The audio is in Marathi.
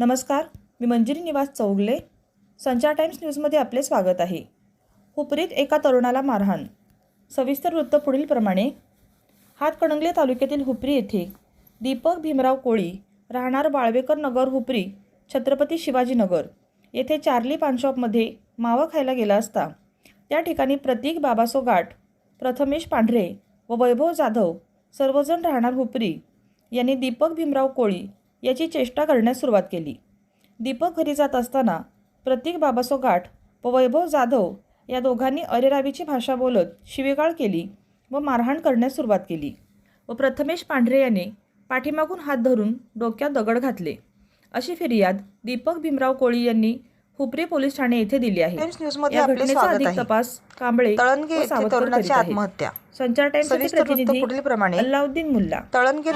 नमस्कार मी मंजिरी निवास चौगले संचार टाइम्स न्यूजमध्ये आपले स्वागत आहे. हुपरीत एका तरुणाला मारहाण. सविस्तर वृत्त पुढीलप्रमाणे हातकणंगले तालुक्यातील हुपरी येथे दीपक भीमराव कोळी राहणार बाळवेकर नगर हुपरी छत्रपती शिवाजीनगर येथे चार्ली पानशॉपमध्ये मावा खायला गेला असता. त्या ठिकाणी प्रतीक बाबासो गाठ प्रथमेश पांढरे व वैभव जाधव सर्वजण राहणार हुपरी. यांनी दीपक भीमराव कोळी याची चेष्टा करण्यास सुरुवात केली. दीपक घरी जात असताना प्रतीक बाबासो गाठ व वैभव जाधव या दोघांनी अरेरावीची भाषा बोलत शिवेगाळ केली व मारहाण करण्यास सुरुवात केली व प्रथमेश पांढरे याने पाठीमागून हात धरून डोक्यात दगड घातले. अशी फिर्याद दीपक भीमराव कोळी यांनी हुपरी पोलीस ठाणे येथे दिली आहे. या घटनेचा अधिक तपास कांबळे. आत्महत्या. संचार प्रतिनिधी अल्लाउद्दीन मुल्ला. तळणगे